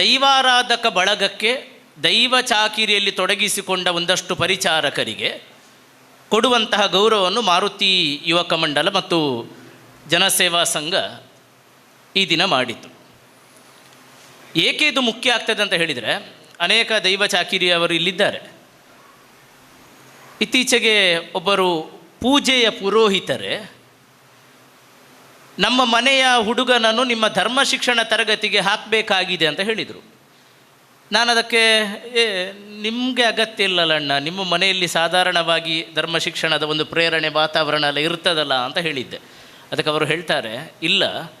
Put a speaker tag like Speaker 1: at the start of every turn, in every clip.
Speaker 1: ದೈವಾರಾಧಕ ಬಳಗಕ್ಕೆ ದೈವ ಚಾಕಿರಿಯಲ್ಲಿ ತೊಡಗಿಸಿಕೊಂಡ ಒಂದಷ್ಟು ಪರಿಚಾರಕರಿಗೆ ಕೊಡುವಂತಹ ಗೌರವವನ್ನು ಮಾರುತಿ ಯುವಕ ಮಂಡಲ ಮತ್ತು ಜನಸೇವಾ ಸಂಘ ಈ ದಿನ ಮಾಡಿತು. ಏಕೆ ಇದು ಮುಖ್ಯ ಆಗ್ತದೆ ಅಂತ ಹೇಳಿದರೆ, ಅನೇಕ ದೈವ ಚಾಕಿರಿಯವರು ಇಲ್ಲಿದ್ದಾರೆ. ಇತ್ತೀಚೆಗೆ ಒಬ್ಬರು ಪೂಜೆಯ ಪುರೋಹಿತರೇ ನಮ್ಮ ಮನೆಯ ಹುಡುಗನನ್ನು ನಿಮ್ಮ ಧರ್ಮ ಶಿಕ್ಷಣ ತರಗತಿಗೆ ಹಾಕಬೇಕಾಗಿದೆ ಅಂತ ಹೇಳಿದರು. ನಾನು ಅದಕ್ಕೆ ಏ, ನಿಮಗೆ ಅಗತ್ಯ ಇಲ್ಲಲ್ಲಣ್ಣ ನಿಮ್ಮ ಮನೆಯಲ್ಲಿ ಸಾಧಾರಣವಾಗಿ ಧರ್ಮ ಶಿಕ್ಷಣದ ಒಂದು ಪ್ರೇರಣೆ ವಾತಾವರಣ ಎಲ್ಲ ಇರ್ತದಲ್ಲ ಅಂತ ಹೇಳಿದ್ದೆ. ಅದಕ್ಕೆ ಅವರು ಹೇಳ್ತಾರೆ, ಇಲ್ಲ,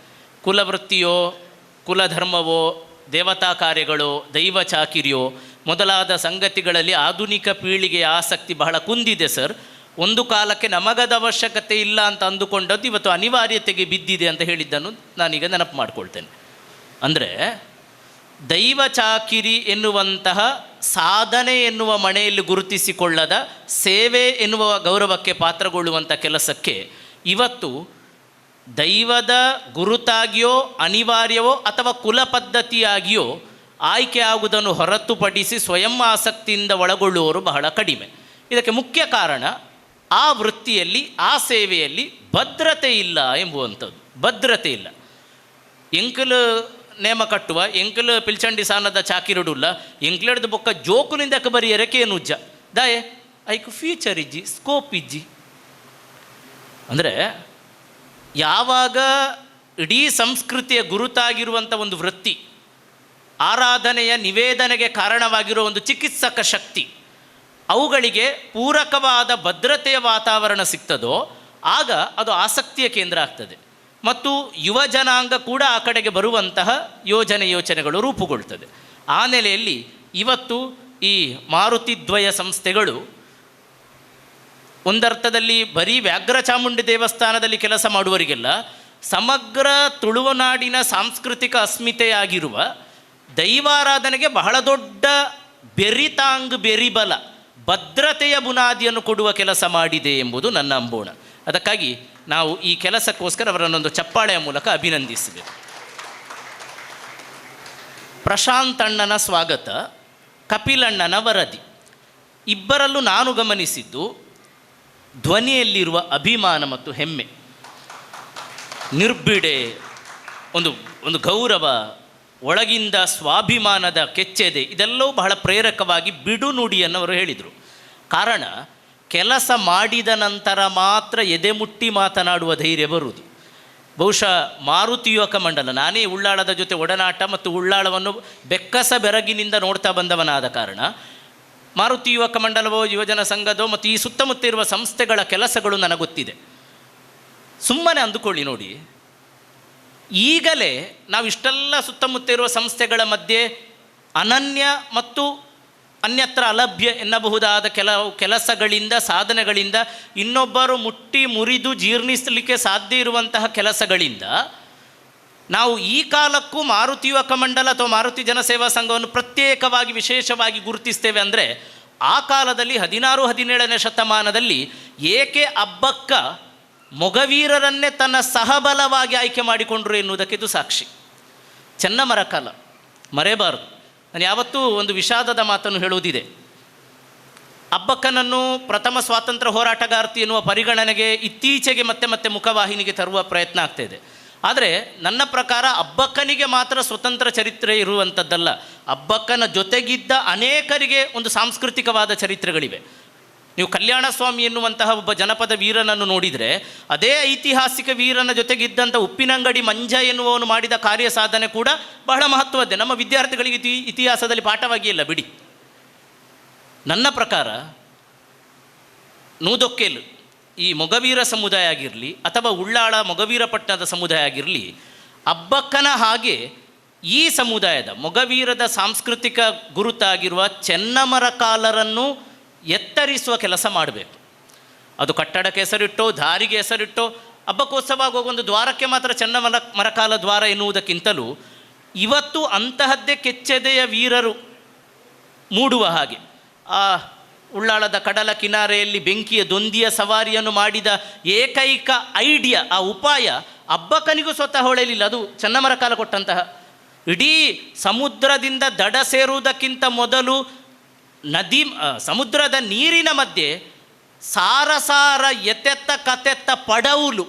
Speaker 1: ಕುಲವೃತ್ತಿಯೋ, ಕುಲಧರ್ಮವೋ, ದೇವತಾ ಕಾರ್ಯಗಳು, ದೈವ ಚಾಕಿರಿಯೋ ಮೊದಲಾದ ಸಂಗತಿಗಳಲ್ಲಿ ಆಧುನಿಕ ಪೀಳಿಗೆಯ ಆಸಕ್ತಿ ಬಹಳ ಕುಂದಿದೆ ಸರ್. ಒಂದು ಕಾಲಕ್ಕೆ ನಮಗದ ಅವಶ್ಯಕತೆ ಇಲ್ಲ ಅಂತ ಅಂದುಕೊಂಡದ್ದು ಇವತ್ತು ಅನಿವಾರ್ಯತೆಗೆ ಬಿದ್ದಿದೆ ಅಂತ ಹೇಳಿದ್ದನ್ನು ನಾನೀಗ ನೆನಪು ಮಾಡಿಕೊಳ್ತೇನೆ. ಅಂದರೆ ದೈವ ಚಾಕಿರಿ ಎನ್ನುವಂತಹ ಸಾಧನೆ ಎನ್ನುವ ಮನೆಯಲ್ಲಿ ಗುರುತಿಸಿಕೊಳ್ಳದ ಸೇವೆ ಎನ್ನುವ ಗೌರವಕ್ಕೆ ಪಾತ್ರಗೊಳ್ಳುವಂಥ ಕೆಲಸಕ್ಕೆ ಇವತ್ತು ದೈವದ ಗುರುತಾಗಿಯೋ ಅನಿವಾರ್ಯವೋ ಅಥವಾ ಕುಲ ಪದ್ಧತಿಯಾಗಿಯೋ ಆಯ್ಕೆ ಆಗುವುದನ್ನು ಹೊರತುಪಡಿಸಿ ಸ್ವಯಂ ಆಸಕ್ತಿಯಿಂದ ಒಳಗೊಳ್ಳುವವರು ಬಹಳ ಕಡಿಮೆ. ಇದಕ್ಕೆ ಮುಖ್ಯ ಕಾರಣ ಆ ವೃತ್ತಿಯಲ್ಲಿ, ಆ ಸೇವೆಯಲ್ಲಿ ಭದ್ರತೆ ಇಲ್ಲ ಎಂಬುವಂಥದ್ದು. ಭದ್ರತೆ ಇಲ್ಲ. ಎಂಕಲು ನೇಮ ಕಟ್ಟುವ, ಎಂಕಲು ಪಿಲ್ಚಂಡಿ ಸಾನದ ಚಾಕಿರುಡುಲ್ಲ, ಎಂಕ್ಲೆಡ್ದು ಬೊಕ್ಕ ಏನು ಉಜ್ಜ ದಾಯೆ, ಐಕು ಫ್ಯೂಚರ್ ಇಜ್ಜಿ ಸ್ಕೋಪ್ ಇಜ್ಜಿ. ಅಂದರೆ, ಯಾವಾಗ ಇಡೀ ಸಂಸ್ಕೃತಿಯ ಗುರುತಾಗಿರುವಂಥ ಒಂದು ವೃತ್ತಿ, ಆರಾಧನೆಯ ನಿವೇದನೆಗೆ ಕಾರಣವಾಗಿರುವ ಒಂದು ಚಿಕಿತ್ಸಕ ಶಕ್ತಿ ಅವುಗಳಿಗೆ ಪೂರಕವಾದ ಭದ್ರತೆಯ ವಾತಾವರಣ ಸಿಗ್ತದೋ, ಆಗ ಅದು ಆಸಕ್ತಿಯ ಕೇಂದ್ರ ಆಗ್ತದೆ. ಮತ್ತು ಯುವ ಜನಾಂಗ ಕೂಡ ಆ ಕಡೆಗೆ ಬರುವಂತಹ ಯೋಜನೆ ಯೋಚನೆಗಳು ರೂಪುಗೊಳ್ತದೆ. ಆ ನೆಲೆಯಲ್ಲಿ ಇವತ್ತು ಈ ಮಾರುತಿದ್ವಯ ಸಂಸ್ಥೆಗಳು ಒಂದರ್ಥದಲ್ಲಿ ಬರೀ ವ್ಯಾಘ್ರ ಚಾಮುಂಡಿ ದೇವಸ್ಥಾನದಲ್ಲಿ ಕೆಲಸ ಮಾಡುವರಿಗೆಲ್ಲ ಸಮಗ್ರ ತುಳುವನಾಡಿನ ಸಾಂಸ್ಕೃತಿಕ ಅಸ್ಮಿತೆಯಾಗಿರುವ ದೈವಾರಾಧನೆಗೆ ಬಹಳ ದೊಡ್ಡ ಬೆರಿತಾಂಗ್ ಬೆರಿಬಲ ಭದ್ರತೆಯ ಬುನಾದಿಯನ್ನು ಕೊಡುವ ಕೆಲಸ ಮಾಡಿದೆ ಎಂಬುದು ನನ್ನ ಅಂಬೋಣ. ಅದಕ್ಕಾಗಿ ನಾವು ಈ ಕೆಲಸಕ್ಕೋಸ್ಕರ ಅವರನ್ನೊಂದು ಚಪ್ಪಾಳೆಯ ಮೂಲಕ ಅಭಿನಂದಿಸಬೇಕು ಪ್ರಶಾಂತಣ್ಣನ ಸ್ವಾಗತ ಕಪಿಲಣ್ಣನ ವರದಿ. ಇಬ್ಬರಲ್ಲೂ ನಾನು ಗಮನಿಸಿದ್ದು ಧ್ವನಿಯಲ್ಲಿರುವ ಅಭಿಮಾನ ಮತ್ತು ಹೆಮ್ಮೆ. ನಿರ್ಬಿಡೆ, ಒಂದು ಒಂದು ಗೌರವ ಒಳಗಿಂದ ಸ್ವಾಭಿಮಾನದ ಕೆಚ್ಚೆದೆ, ಇದೆಲ್ಲವೂ ಬಹಳ ಪ್ರೇರಕವಾಗಿ ಬಿಡು ನುಡಿಯನ್ನು ಅವರು ಹೇಳಿದರು. ಕಾರಣ, ಕೆಲಸ ಮಾಡಿದ ನಂತರ ಮಾತ್ರ ಎದೆ ಮುಟ್ಟಿ ಮಾತನಾಡುವ ಧೈರ್ಯ ಬರುವುದು. ಬಹುಶಃ ಮಾರುತಿ ಯುವಕ ಮಂಡಲ, ನಾನೇ ಉಳ್ಳಾಳದ ಜೊತೆ ಒಡನಾಟ ಮತ್ತು ಉಳ್ಳಾಳವನ್ನು ಬೆಕ್ಕಸ ಬೆರಗಿನಿಂದ ನೋಡ್ತಾ ಬಂದವನಾದ ಕಾರಣ, ಮಾರುತಿ ಯುವಕ ಮಂಡಲವೋ, ಯುವಜನ ಸಂಘದೋ ಮತ್ತು ಈ ಸುತ್ತಮುತ್ತ ಇರುವ ಸಂಸ್ಥೆಗಳ ಕೆಲಸಗಳು ನನಗೆ ಗೊತ್ತಿದೆ ಸುಮ್ಮನೆ ಅಂದುಕೊಳ್ಳಿ ನೋಡಿ ಈಗಲೇ ನಾವು ಇಷ್ಟೆಲ್ಲ ಸುತ್ತಮುತ್ತ ಇರುವ ಸಂಸ್ಥೆಗಳ ಮಧ್ಯೆ ಅನನ್ಯ ಮತ್ತು ಅನ್ಯತ್ರ ಅಲಭ್ಯ ಎನ್ನಬಹುದಾದ ಕೆಲವು ಕೆಲಸಗಳಿಂದ, ಸಾಧನೆಗಳಿಂದ ಇನ್ನೊಬ್ಬರು ಮುಟ್ಟಿ ಮುರಿದು ಜೀರ್ಣಿಸಲಿಕ್ಕೆ ಸಾಧ್ಯ ಇರುವಂತಹ ಕೆಲಸಗಳಿಂದ ನಾವು ಈ ಕಾಲಕ್ಕೂ ಮಾರುತಿ ಯುವಕ ಮಂಡಲ ಅಥವಾ ಮಾರುತಿ ಜನಸೇವಾ ಸಂಘವನ್ನು ಪ್ರತ್ಯೇಕವಾಗಿ, ವಿಶೇಷವಾಗಿ ಗುರುತಿಸ್ತೇವೆ ಅಂದರೆ ಆ ಕಾಲದಲ್ಲಿ ಹದಿನಾರು, ಹದಿನೇಳನೇ ಶತಮಾನದಲ್ಲಿ ಏಕೆ ಅಬ್ಬಕ್ಕ ಮೊಗವೀರರನ್ನೇ ತನ್ನ ಸಹಬಲವಾಗಿ ಆಯ್ಕೆ ಮಾಡಿಕೊಂಡ್ರು ಎನ್ನುವುದಕ್ಕೆ ಇದು ಸಾಕ್ಷಿ. ಚೆನ್ನಮರ ಕಾಲ ಮರೆಯಬಾರದು ನಾನು ಯಾವತ್ತೂ ಒಂದು ವಿಷಾದದ ಮಾತನ್ನು ಹೇಳುವುದಿದೆ. ಅಬ್ಬಕ್ಕನನ್ನು ಪ್ರಥಮ ಸ್ವಾತಂತ್ರ್ಯ ಹೋರಾಟಗಾರ್ತಿ ಎನ್ನುವ ಪರಿಗಣನೆಗೆ ಇತ್ತೀಚೆಗೆ ಮತ್ತೆ ಮತ್ತೆ ಮುಖವಾಹಿನಿಗೆ ತರುವ ಪ್ರಯತ್ನ ಆಗ್ತಾಯಿದೆ ಆದರೆ ನನ್ನ ಪ್ರಕಾರ ಅಬ್ಬಕ್ಕನಿಗೆ ಮಾತ್ರ ಸ್ವತಂತ್ರ ಚರಿತ್ರೆ ಇರುವಂಥದ್ದಲ್ಲ ಅಬ್ಬಕ್ಕನ ಜೊತೆಗಿದ್ದ ಅನೇಕರಿಗೆ ಒಂದು ಸಾಂಸ್ಕೃತಿಕವಾದ ಚರಿತ್ರೆಗಳಿವೆ. ನೀವು ಕಲ್ಯಾಣ ಸ್ವಾಮಿ ಎನ್ನುವಂತಹ ಒಬ್ಬ ಜನಪದ ವೀರನನ್ನು ನೋಡಿದರೆ, ಅದೇ ಐತಿಹಾಸಿಕ ವೀರನ ಜೊತೆಗಿದ್ದಂಥ ಉಪ್ಪಿನಂಗಡಿ ಮಂಜ ಎನ್ನುವವನು ಮಾಡಿದ ಕಾರ್ಯ ಸಾಧನೆ ಕೂಡ ಬಹಳ ಮಹತ್ವದ್ದೇ. ನಮ್ಮ ವಿದ್ಯಾರ್ಥಿಗಳಿಗೆ ಇತಿ, ಇತಿಹಾಸದಲ್ಲಿ ಪಾಠವಾಗಿ ಇಲ್ಲ, ಬಿಡಿ. ನನ್ನ ಪ್ರಕಾರ, ನೂದೊಕ್ಕೇಲು ಈ ಮೊಗವೀರ ಸಮುದಾಯ ಆಗಿರಲಿ, ಅಥವಾ ಉಳ್ಳಾಳ ಮೊಗವೀರ ಪಟ್ಟಣದ ಸಮುದಾಯ ಆಗಿರಲಿ, ಅಬ್ಬಕ್ಕನ ಹಾಗೆ ಈ ಸಮುದಾಯದ ಮೊಗವೀರದ ಸಾಂಸ್ಕೃತಿಕ ಗುರುತಾಗಿರುವ ಚೆನ್ನಮರ ಕಾಲರನ್ನು ಎತ್ತರಿಸುವ ಕೆಲಸ ಮಾಡಬೇಕು. ಅದು ಕಟ್ಟಡಕ್ಕೆ ಹೆಸರಿಟ್ಟೋ ದಾರಿಗೆ ಹೆಸರಿಟ್ಟೋ ಹಬ್ಬಕ್ಕೋತ್ಸವ ಒಂದು ದ್ವಾರಕ್ಕೆ ಮಾತ್ರ ಚೆನ್ನಮರ ಮರಕಾಲ ದ್ವಾರ ಎನ್ನುವುದಕ್ಕಿಂತಲೂ ಇವತ್ತು ಅಂತಹದ್ದೇ ಕೆಚ್ಚೆದೆಯ ವೀರರು ಮೂಡುವ ಹಾಗೆ. ಆ ಉಳ್ಳಾಳದ ಕಡಲ ಕಿನಾರೆಯಲ್ಲಿ ಬೆಂಕಿಯ ದೊಂದಿಯ ಸವಾರಿಯನ್ನು ಮಾಡಿದ ಏಕೈಕ ಐಡಿಯಾ, ಆ ಉಪಾಯ ಹಬ್ಬಕ್ಕನಿಗೂ ಸ್ವತಃ ಹೊಳೆಯಲಿಲ್ಲ. ಅದು ಚನ್ನಮರ ಕಾಲ ಕೊಟ್ಟಂತಹ. ಇಡೀ ಸಮುದ್ರದಿಂದ ದಡ ಸೇರುವುದಕ್ಕಿಂತ ಮೊದಲು ನದಿ ಸಮುದ್ರದ ನೀರಿನ ಮಧ್ಯೆ ಸಾರಸಾರ ಸಾರ ಎತ್ತೆತ್ತ ಕತೆತ್ತ ಪಡವುಲು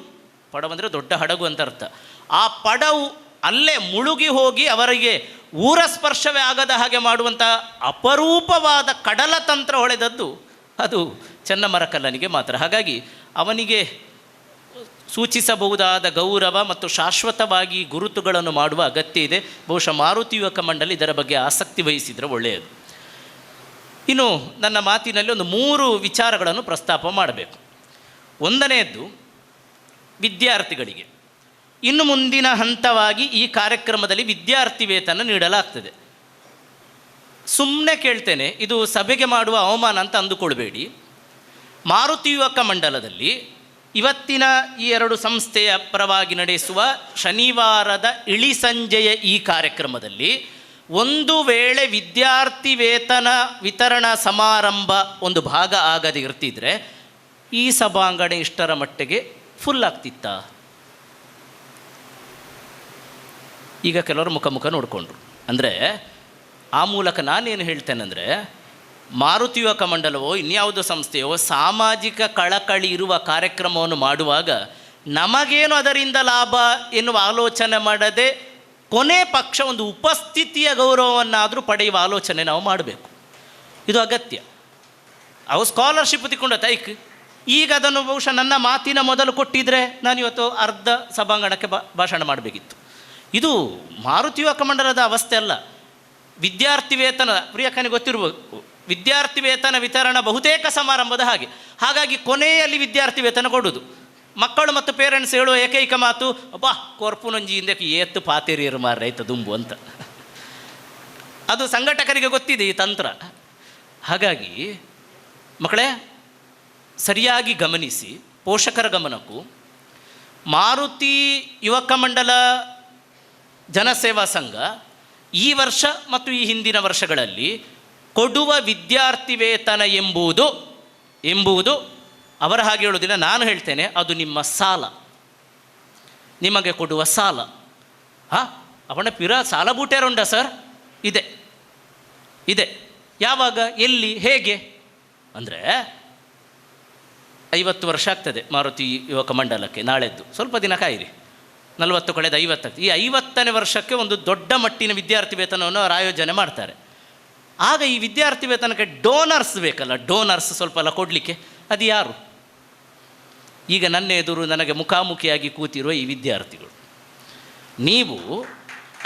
Speaker 1: ಪಡವು ಅಂದರೆ ದೊಡ್ಡ ಹಡಗು ಅಂತ ಅರ್ಥ. ಆ ಪಡವು ಅಲ್ಲೇ ಮುಳುಗಿ ಹೋಗಿ ಅವರಿಗೆ ಊರ ಸ್ಪರ್ಶವೇ ಆಗದ ಹಾಗೆ ಮಾಡುವಂಥ ಅಪರೂಪವಾದ ಕಡಲ ತಂತ್ರ ಹೊಳೆದದ್ದು ಅದು ಚೆನ್ನಮರಕಲ್ಲನಿಗೆ ಮಾತ್ರ. ಹಾಗಾಗಿ ಅವನಿಗೆ ಸೂಚಿಸಬಹುದಾದ ಗೌರವ ಮತ್ತು ಶಾಶ್ವತವಾಗಿ ಗುರುತುಗಳನ್ನು ಮಾಡುವ ಅಗತ್ಯ ಇದೆ. ಬಹುಶಃ ಮಾರುತಿ ಯುವಕ ಮಂಡಳಿ ಇದರ ಬಗ್ಗೆ ಆಸಕ್ತಿ ವಹಿಸಿದರೆ ಒಳ್ಳೆಯದು. ಇನ್ನು ನನ್ನ ಮಾತಿನಲ್ಲಿ ಒಂದು ಮೂರು ವಿಚಾರಗಳನ್ನು ಪ್ರಸ್ತಾಪ ಮಾಡಬೇಕು. ಒಂದನೆಯದ್ದು, ವಿದ್ಯಾರ್ಥಿಗಳಿಗೆ. ಇನ್ನು ಮುಂದಿನ ಹಂತವಾಗಿ ಈ ಕಾರ್ಯಕ್ರಮದಲ್ಲಿ ವಿದ್ಯಾರ್ಥಿ ವೇತನ ನೀಡಲಾಗ್ತದೆ. ಸುಮ್ಮನೆ ಕೇಳ್ತೇನೆ, ಇದು ಸಭೆಗೆ ಮಾಡುವ ಅವಮಾನ ಅಂತ ಅಂದುಕೊಳ್ಬೇಡಿ. ಮಾರುತಿ ಯುವಕ ಮಂಡಲದಲ್ಲಿ ಇವತ್ತಿನ ಈ ಎರಡು ಸಂಸ್ಥೆಯ ಪರವಾಗಿ ನಡೆಸುವ ಶನಿವಾರದ ಇಳಿ ಸಂಜೆಯ ಈ ಕಾರ್ಯಕ್ರಮದಲ್ಲಿ ಒಂದು ವೇಳೆ ವಿದ್ಯಾರ್ಥಿ ವೇತನ ವಿತರಣಾ ಸಮಾರಂಭ ಒಂದು ಭಾಗ ಆಗದೆ ಇರ್ತಿದ್ರೆ ಈ ಸಭಾಂಗಣ ಇಷ್ಟರ ಮಟ್ಟಿಗೆ ಫುಲ್ ಆಗ್ತಿತ್ತ? ಈಗ ಕೆಲವರು ಮುಖ ಮುಖ ನೋಡಿಕೊಂಡ್ರು. ಅಂದರೆ ಆ ಮೂಲಕ ನಾನೇನು ಹೇಳ್ತೇನೆಂದರೆ, ಮಾರುತಿ ಯುವಕ ಮಂಡಲವೋ ಇನ್ಯಾವುದೋ ಸಂಸ್ಥೆಯೋ ಸಾಮಾಜಿಕ ಕಳಕಳಿ ಇರುವ ಕಾರ್ಯಕ್ರಮವನ್ನು ಮಾಡುವಾಗ ನಮಗೇನು ಅದರಿಂದ ಲಾಭ ಎನ್ನುವ ಆಲೋಚನೆ ಮಾಡದೆ ಕೊನೆ ಪಕ್ಷ ಒಂದು ಉಪಸ್ಥಿತಿಯ ಗೌರವವನ್ನಾದರೂ ಪಡೆಯುವ ಆಲೋಚನೆ ನಾವು ಮಾಡಬೇಕು. ಇದು ಅಗತ್ಯ. ಅವು ಸ್ಕಾಲರ್ಶಿಪ್ ತಿಕ್ಕೊಂಡ ತೈಕ್. ಈಗ ಅದನ್ನು ಬಹುಶಃ ನನ್ನ ಮಾತಿನ ಮೊದಲು ಕೊಟ್ಟಿದ್ರೆ ನಾನು ಇವತ್ತು ಅರ್ಧ ಸಭಾಂಗಣಕ್ಕೆ ಭಾಷಣ ಮಾಡಬೇಕಿತ್ತು. ಇದು ಮಾರುತಿ ಯುವಕ ಮಂಡಲದ ಅವಸ್ಥೆ ಅಲ್ಲ. ವಿದ್ಯಾರ್ಥಿ ವೇತನ ಪ್ರಿಯಕ್ಕನಿಗೆ ಗೊತ್ತಿರ್ಬೋದು. ವಿದ್ಯಾರ್ಥಿ ವೇತನ ವಿತರಣಾ ಬಹುತೇಕ ಸಮಾರಂಭದ ಹಾಗೆ. ಹಾಗಾಗಿ ಕೊನೆಯಲ್ಲಿ ವಿದ್ಯಾರ್ಥಿ ವೇತನ ಕೊಡುವುದು. ಮಕ್ಕಳು ಮತ್ತು ಪೇರೆಂಟ್ಸ್ ಹೇಳುವ ಏಕೈಕ ಮಾತು, ಅಬ್ಬಾ ಕೊರ್ಪುನೊಂಜಿ ಹಿಂದಕ್ಕೆ ಏತ್ತು ಪಾತೇರಿಯರು ಮಾರ ರೈತ ದುಂಬು ಅಂತ. ಅದು ಸಂಘಟಕರಿಗೆ ಗೊತ್ತಿದೆ ಈ ತಂತ್ರ. ಹಾಗಾಗಿ ಮಕ್ಕಳೇ, ಸರಿಯಾಗಿ ಗಮನಿಸಿ, ಪೋಷಕರ ಗಮನಕ್ಕೂ, ಮಾರುತಿ ಯುವಕ ಮಂಡಲ ಜನಸೇವಾ ಸಂಘ ಈ ವರ್ಷ ಮತ್ತು ಈ ಹಿಂದಿನ ವರ್ಷಗಳಲ್ಲಿ ಕೊಡುವ ವಿದ್ಯಾರ್ಥಿ ವೇತನ ಎಂಬುದು ಎಂಬುದು ಅವರ ಹಾಗೆ ಹೇಳೋದಿಲ್ಲ ನಾನು ಹೇಳ್ತೇನೆ, ಅದು ನಿಮ್ಮ ಸಾಲ. ನಿಮಗೆ ಕೊಡುವ ಸಾಲ. ಹಾಂ? ಅವನ ಪಿರ ಸಾಲ ಬೂಟೇರುಂಡ ಸರ್? ಇದೆ. ಇದೆ. ಯಾವಾಗ? ಎಲ್ಲಿ? ಹೇಗೆ? ಅಂದರೆ ಐವತ್ತು ವರ್ಷ ಆಗ್ತದೆ ಮಾರುತಿ ಯುವಕ ಮಂಡಲಕ್ಕೆ ನಾಳೆದ್ದು. ಸ್ವಲ್ಪ ದಿನ ಕಾಯಿರಿ. ನಲವತ್ತು ಕಳೆದ ಐವತ್ತಾಗ್ತದೆ ಈ ಐವತ್ತನೇ ವರ್ಷಕ್ಕೆ ಒಂದು ದೊಡ್ಡ ಮಟ್ಟಿನ ವಿದ್ಯಾರ್ಥಿ ವೇತನವನ್ನು ಅವರು ಆಯೋಜನೆ ಮಾಡ್ತಾರೆ. ಆಗ ಈ ವಿದ್ಯಾರ್ಥಿ ವೇತನಕ್ಕೆ ಡೋನರ್ಸ್ ಬೇಕಲ್ಲ? ಡೋನರ್ಸ್ ಸ್ವಲ್ಪ ಎಲ್ಲ ಕೊಡಲಿಕ್ಕೆ. ಅದು ಯಾರು? ಈಗ ನನ್ನ ಎದುರು ನನಗೆ ಮುಖಾಮುಖಿಯಾಗಿ ಕೂತಿರುವ ಈ ವಿದ್ಯಾರ್ಥಿಗಳು. ನೀವು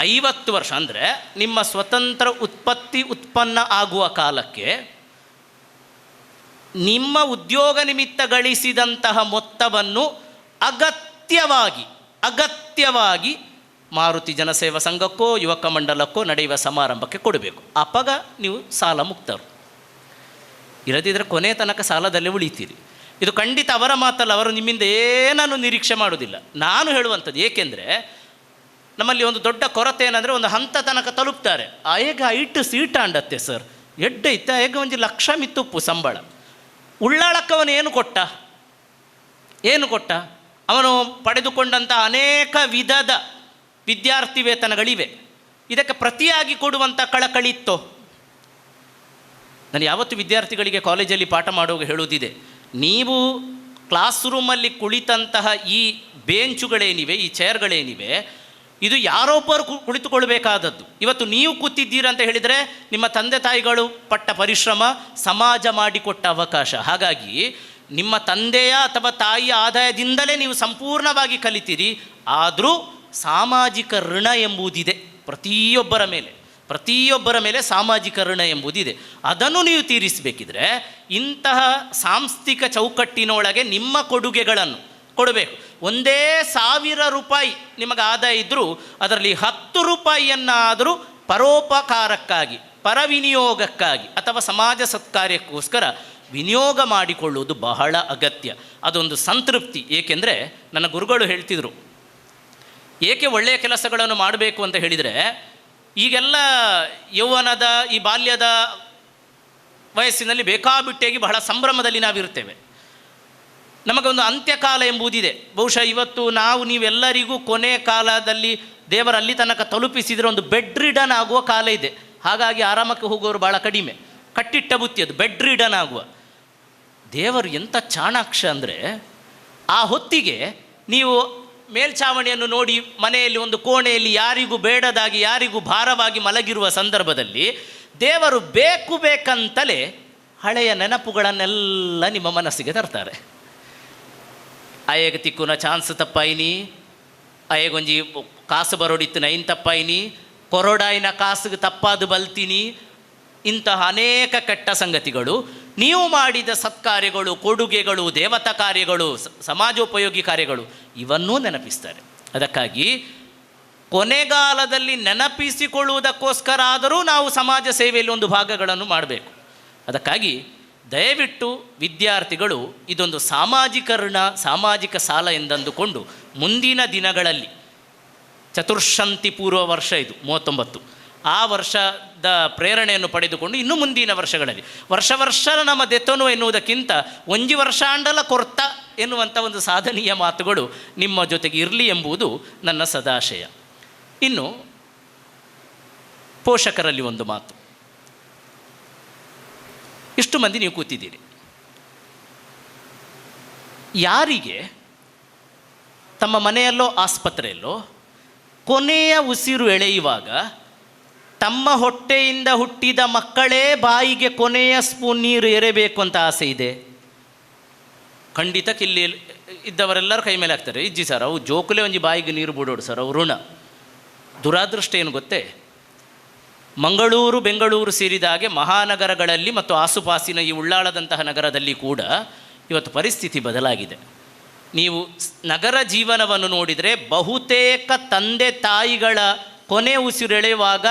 Speaker 1: ಐವತ್ತು ವರ್ಷ ಅಂದರೆ ನಿಮ್ಮ ಸ್ವತಂತ್ರ ಉತ್ಪತ್ತಿ ಉತ್ಪನ್ನ ಆಗುವ ಕಾಲಕ್ಕೆ ನಿಮ್ಮ ಉದ್ಯೋಗ ನಿಮಿತ್ತ ಗಳಿಸಿದಂತಹ ಮೊತ್ತವನ್ನು ಅಗತ್ಯವಾಗಿ ಅಗತ್ಯವಾಗಿ ಮಾರುತಿ ಜನಸೇವಾ ಸಂಘಕ್ಕೋ, ಯುವಕ ಮಂಡಲಕ್ಕೋ ನಡೆಯುವ ಸಮಾರಂಭಕ್ಕೆ ಕೊಡಬೇಕು. ಅಪಗ ನೀವು ಸಾಲ ಮುಕ್ತರು. ಇರದಿದ್ದರೆ ಕೊನೆ ತನಕ ಸಾಲದಲ್ಲೇ ಉಳಿತೀರಿ. ಇದು ಖಂಡಿತ ಅವರ ಮಾತಲ್ಲ, ಅವರು ನಿಮ್ಮಿಂದ ಏನನ್ನು ನಿರೀಕ್ಷೆ ಮಾಡುವುದಿಲ್ಲ. ನಾನು ಹೇಳುವಂಥದ್ದು ಏಕೆಂದರೆ, ನಮ್ಮಲ್ಲಿ ಒಂದು ದೊಡ್ಡ ಕೊರತೆ ಏನಂದರೆ, ಒಂದು ಹಂತ ತನಕ ತಲುಪ್ತಾರೆ. ಆಯಗ ಐಟ್ ಸೀಟ ಅಂಡತ್ತೆ ಸರ್. ಎಡ್ಡ ಇತ್ತ ಆಯಗ ಒಂದು ಲಕ್ಷ ಮಿತ್ತುಪ್ಪು ಸಂಬಳ. ಉಳ್ಳಾಳಕ್ಕವನು ಏನು ಕೊಟ್ಟ? ಏನು ಕೊಟ್ಟ? ಅವನು ಪಡೆದುಕೊಂಡಂಥ ಅನೇಕ ವಿಧದ ವಿದ್ಯಾರ್ಥಿ ವೇತನಗಳಿವೆ. ಇದಕ್ಕೆ ಪ್ರತಿಯಾಗಿ ಕೊಡುವಂಥ ಕಳಕಳಿ ಇತ್ತೋ? ನಾನು ಯಾವತ್ತು ವಿದ್ಯಾರ್ಥಿಗಳಿಗೆ ಕಾಲೇಜಲ್ಲಿ ಪಾಠ ಮಾಡುವಾಗ ಹೇಳುವುದಿದೆ ನೀವು ಕ್ಲಾಸ್ ರೂಮಲ್ಲಿ ಕುಳಿತಂತಹ ಈ ಬೇಂಚುಗಳೇನಿವೆ, ಈ ಚೇರ್ಗಳೇನಿವೆ, ಇದು ಯಾರೊಬ್ಬರು ಕು- ಕುಳಿತುಕೊಳ್ಬೇಕಾದದ್ದು. ಇವತ್ತು ನೀವು ಕೂತಿದ್ದೀರ ಅಂತ ಹೇಳಿದರೆ ನಿಮ್ಮ ತಂದೆ ತಾಯಿಗಳು ಪಟ್ಟ ಪರಿಶ್ರಮ ಸಮಾಜ ಮಾಡಿಕೊಟ್ಟ ಅವಕಾಶ. ಹಾಗಾಗಿ ನಿಮ್ಮ ತಂದೆಯ ಅಥವಾ ತಾಯಿಯ ಆದಾಯದಿಂದಲೇ ನೀವು ಸಂಪೂರ್ಣವಾಗಿ ಕಲಿತೀರಿ. ಆದರೂ ಸಾಮಾಜಿಕ ಋಣ ಎಂಬುದಿದೆ ಪ್ರತಿಯೊಬ್ಬರ ಮೇಲೆ. ಪ್ರತಿಯೊಬ್ಬರ ಮೇಲೆ ಸಾಮಾಜಿಕ ಋಣ ಎಂಬುದಿದೆ. ಅದನ್ನು ನೀವು ತೀರಿಸಬೇಕಿದ್ರೆ ಇಂತಹ ಸಾಂಸ್ಥಿಕ ಚೌಕಟ್ಟಿನೊಳಗೆ ನಿಮ್ಮ ಕೊಡುಗೆಗಳನ್ನು ಕೊಡಬೇಕು. ಒಂದೇ ಸಾವಿರ ರೂಪಾಯಿ ನಿಮಗೆ ಆದಾಯ ಇದ್ದರೂ ಅದರಲ್ಲಿ ಹತ್ತು ರೂಪಾಯಿಯನ್ನಾದರೂ ಪರೋಪಕಾರಕ್ಕಾಗಿ, ಪರವಿನಿಯೋಗಕ್ಕಾಗಿ ಅಥವಾ ಸಮಾಜ ಸತ್ಕಾರ್ಯಕ್ಕೋಸ್ಕರ ವಿನಿಯೋಗ ಮಾಡಿಕೊಳ್ಳುವುದು ಬಹಳ ಅಗತ್ಯ. ಅದೊಂದು ಸಂತೃಪ್ತಿ. ಏಕೆಂದರೆ ನನ್ನ ಗುರುಗಳು ಹೇಳ್ತಿದ್ರು, ಏಕೆ ಒಳ್ಳೆಯ ಕೆಲಸಗಳನ್ನು ಮಾಡಬೇಕು ಅಂತ ಹೇಳಿದರೆ ಈಗೆಲ್ಲ ಯೌವನದ, ಈ ಬಾಲ್ಯದ ವಯಸ್ಸಿನಲ್ಲಿ ಬೇಕಾಬಿಟ್ಟಿಯಾಗಿ ಬಹಳ ಸಂಭ್ರಮದಲ್ಲಿ ನಾವಿರ್ತೇವೆ ನಮಗೊಂದು ಅಂತ್ಯಕಾಲ ಎಂಬುದಿದೆ. ಬಹುಶಃ ಇವತ್ತು ನಾವು ನೀವೆಲ್ಲರಿಗೂ ಕೊನೆ ಕಾಲದಲ್ಲಿ ದೇವರಲ್ಲಿ ತನಕ ತಲುಪಿಸಿದರೆ ಒಂದು ಬೆಡ್ ರಿಡನ್ ಆಗುವ ಕಾಲ ಇದೆ. ಹಾಗಾಗಿ ಆರಾಮಕ್ಕೆ ಹೋಗೋರು ಭಾಳ ಕಡಿಮೆ. ಕಟ್ಟಿಟ್ಟ ಬುತ್ತಿ ಅದು ಬೆಡ್ ರಿಡನ್ ಆಗುವ ದೇವರು ಎಂಥ ಚಾಣಾಕ್ಷ ಅಂದರೆ ಆ ಹೊತ್ತಿಗೆ ನೀವು ಮೇಲ್ಛಾವಣಿಯನ್ನು ನೋಡಿ ಮನೆಯಲ್ಲಿ ಒಂದು ಕೋಣೆಯಲ್ಲಿ ಯಾರಿಗೂ ಬೇಡದಾಗಿ, ಯಾರಿಗೂ ಭಾರವಾಗಿ ಮಲಗಿರುವ ಸಂದರ್ಭದಲ್ಲಿ ದೇವರು ಬೇಕು ಬೇಕಂತಲೇ ಹಳೆಯ ನೆನಪುಗಳನ್ನೆಲ್ಲ ನಿಮ್ಮ ಮನಸ್ಸಿಗೆ ತರ್ತಾರೆ. ಅಯ್ಯಗೆ ತಿಕ್ಕುನ ಚಾನ್ಸ್ ತಪ್ಪಾಯಿನಿ, ಅಯ್ಯಗೊಂಜಿ ಕಾಸು ಬರೋಡಿತ್ತು ನೈನ್ ತಪ್ಪಾಯಿನಿ ಕೊರೋಡಾಯಿನ ಕಾಸಿಗೆ ತಪ್ಪಾದು ಬಲ್ತೀನಿ ಇಂತಹ ಅನೇಕ ಕೆಟ್ಟ ಸಂಗತಿಗಳು. ನೀವು ಮಾಡಿದ ಸತ್ಕಾರ್ಯಗಳು, ಕೊಡುಗೆಗಳು, ದೇವತಾ ಕಾರ್ಯಗಳು ಸಮಾಜೋಪಯೋಗಿ ಕಾರ್ಯಗಳು, ಇವನ್ನೂ ನೆನಪಿಸ್ತಾರೆ. ಅದಕ್ಕಾಗಿ ಕೊನೆಗಾಲದಲ್ಲಿ ನೆನಪಿಸಿಕೊಳ್ಳುವುದಕ್ಕೋಸ್ಕರ ಆದರೂ ನಾವು ಸಮಾಜ ಸೇವೆಯಲ್ಲಿ ಒಂದು ಭಾಗಗಳನ್ನು ಮಾಡಬೇಕು. ಅದಕ್ಕಾಗಿ ದಯವಿಟ್ಟು ವಿದ್ಯಾರ್ಥಿಗಳು ಇದೊಂದು ಸಾಮಾಜಿಕರಣ, ಸಾಮಾಜಿಕ ಸಾಲ ಎಂದಂದುಕೊಂಡು ಮುಂದಿನ ದಿನಗಳಲ್ಲಿ, ಚತುರ್ಶಂತಿ ಪೂರ್ವ ವರ್ಷ ಇದು, ಮೂವತ್ತೊಂಬತ್ತು. ಆ ವರ್ಷದ ಪ್ರೇರಣೆಯನ್ನು ಪಡೆದುಕೊಂಡು ಇನ್ನು ಮುಂದಿನ ವರ್ಷಗಳಲ್ಲಿ. ವರ್ಷ ವರ್ಷ ನಮ್ಮ ದೆತ್ತನು ಎನ್ನುವುದಕ್ಕಿಂತ ಒಂಜಿ ವರ್ಷಾಂಡಲ ಕೊರ್ತ ಎನ್ನುವಂಥ ಒಂದು ಸಾಧನೀಯ ಮಾತುಗಳು ನಿಮ್ಮ ಜೊತೆಗೆ ಇರಲಿ ಎಂಬುದು ನನ್ನ ಸದಾಶಯ. ಇನ್ನು ಪೋಷಕರಲ್ಲಿ ಒಂದು ಮಾತು. ಇಷ್ಟು ಮಂದಿ ನೀವು ಕೂತಿದ್ದೀರಿ. ಯಾರಿಗೆ? ತಮ್ಮ ಮನೆಯಲ್ಲೋ, ಆಸ್ಪತ್ರೆಯಲ್ಲೋ, ಕೊನೆಯ ಉಸಿರು ಎಳೆಯುವಾಗ ತಮ್ಮ ಹೊಟ್ಟೆಯಿಂದ ಹುಟ್ಟಿದ ಮಕ್ಕಳೇ ಬಾಯಿಗೆ ಕೊನೆಯ ಸ್ಪೂನ್ ನೀರು ಎರೆಬೇಕು ಅಂತ ಆಸೆ ಇದೆ. ಖಂಡಿತ ಕಿಲ್ಲಿ ಇದ್ದವರೆಲ್ಲರೂ ಕೈ ಮೇಲೆ ಹಾಕ್ತಾರೆ. ಇಜ್ಜಿ ಸರ್, ಅವು ಜೋಕುಲೆ ಒಂಜಿ ಬಾಯಿಗೆ ನೀರು ಬಿಡೋಡು ಸರ್, ಅವು ಋಣ. ದುರಾದೃಷ್ಟ ಏನು ಗೊತ್ತೇ? ಮಂಗಳೂರು, ಬೆಂಗಳೂರು ಸೇರಿದ ಹಾಗೆ ಮಹಾನಗರಗಳಲ್ಲಿ ಮತ್ತು ಆಸುಪಾಸಿನ ಈ ಉಳ್ಳಾಳದಂತಹ ನಗರದಲ್ಲಿ ಕೂಡ ಇವತ್ತು ಪರಿಸ್ಥಿತಿ ಬದಲಾಗಿದೆ. ನೀವು ನಗರ ಜೀವನವನ್ನು ನೋಡಿದರೆ ಬಹುತೇಕ ತಂದೆ ತಾಯಿಗಳ ಕೊನೆ ಉಸಿರೆಳೆಯುವಾಗ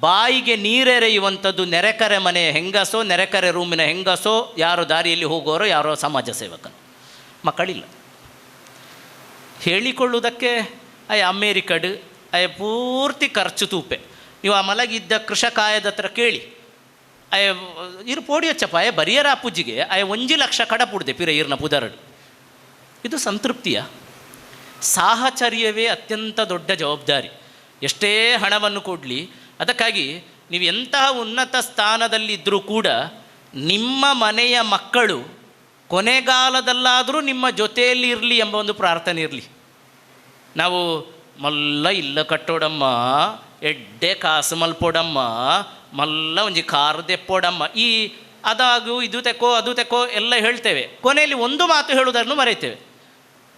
Speaker 1: ಬಾಯಿಗೆ ನೀರೆರೆಯುವಂಥದ್ದು ನೆರೆಕರೆ ಮನೆಯ ಹೆಂಗಸೋ, ನೆರೆಕರೆ ರೂಮಿನ ಹೆಂಗಸೋ, ಯಾರೋ ದಾರಿಯಲ್ಲಿ ಹೋಗೋರೋ ಯಾರೋ ಸಮಾಜ ಸೇವಕನು. ಮಕ್ಕಳಿಲ್ಲ. ಹೇಳಿಕೊಳ್ಳುವುದಕ್ಕೆ, ಅಯ್ಯ ಅಮೇರಿಕಡು ಅಯ್ಯ, ಪೂರ್ತಿ ಖರ್ಚು ತೂಪೆ. ನೀವು ಆ ಮಲಗಿದ್ದ ಕೃಷಕಾಯದ ಹತ್ರ ಕೇಳಿ. ಅಯ್ಯ, ಇರು, ಪೋಡಿ ಹಚ್ಚಪ್ಪ. ಅಯ್ಯ, ಬರಿಯರ ಅಪ್ಪುಜ್ಜಿಗೆ ಅಯ್ಯ, ಒಂಜಿ ಲಕ್ಷ ಕಡಪುಡ್ದೆ ಪಿರ ಇರ್ನ ಪುದರಡು. ಇದು ಸಂತೃಪ್ತಿಯ. ಸಾಹಚರ್ಯವೇ ಅತ್ಯಂತ ದೊಡ್ಡ ಜವಾಬ್ದಾರಿ. ಎಷ್ಟೇ ಹಣವನ್ನು ಕೊಡಲಿ ಅದಕ್ಕಾಗಿ ನೀವು ಎಂತಹ ಉನ್ನತ ಸ್ಥಾನದಲ್ಲಿದ್ದರೂ ಕೂಡ ನಿಮ್ಮ ಮನೆಯ ಮಕ್ಕಳು ಕೊನೆಗಾಲದಲ್ಲಾದರೂ ನಿಮ್ಮ ಜೊತೆಯಲ್ಲಿ ಇರಲಿ ಎಂಬ ಒಂದು ಪ್ರಾರ್ಥನೆ ಇರಲಿ. ನಾವು ಮಲ್ಲ ಇಲ್ಲ ಕಟ್ಟೋಡಮ್ಮ, ಎಡ್ಡೆ ಕಾಸು ಮಲ್ಪೋಡಮ್ಮ, ಮಲ್ಲ ಒಂಜಿ ಕಾರ್ದೆಪ್ಪೋಡಮ್ಮ ಈ ಅದಾಗು ಇದು ತೆಕ್ಕೋ, ಅದು ತೆಕ್ಕೋ ಎಲ್ಲ ಹೇಳ್ತೇವೆ. ಕೊನೆಯಲ್ಲಿ ಒಂದು ಮಾತು ಹೇಳುವುದನ್ನು ಮರೆಯುತ್ತೇವೆ.